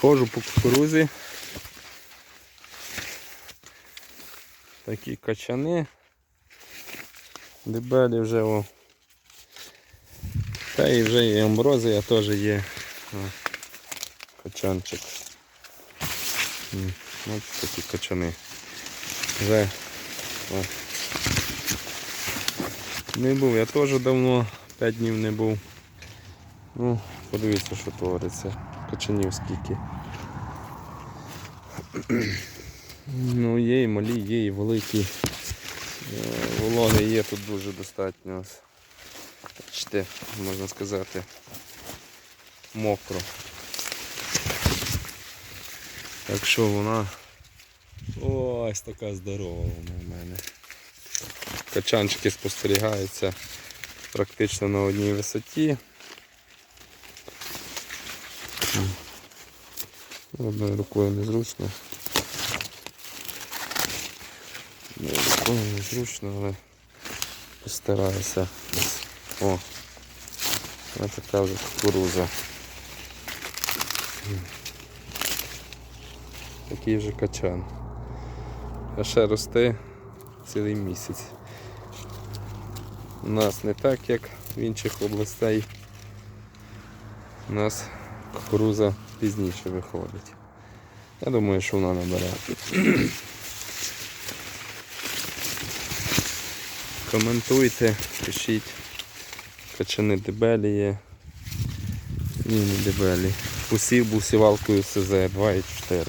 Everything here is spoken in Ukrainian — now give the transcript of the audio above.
Ходжу по кукурузі. Такі качани. Дебелі вже о. Та і вже і амброзія теж є. О, Качанчик. Ось такі качани. Вже о. не був, я теж давно, 5 днів не був. Ну, подивіться, що твориться. Качанів скільки. Ну, є і малі, є і великі. Е, Вологи є тут дуже достатньо. Бачите, можна сказати, мокро. Так що вона ось така здорова вона в мене. Качанчики спостерігаються практично на одній висоті. Одною рукою незручно. Одною рукою незручно, але постараюся. О! Ось така вже кукуруза. Такий вже качан. А ще росте цілий місяць. У нас не так, як в інших областей. У нас кукуруза пізніше виходить. Я думаю, що вона набере. Коментуйте, пишіть. Качани дебелі є. Ні, не дебелі. Усів бусівалкою СЗ 2 і 4.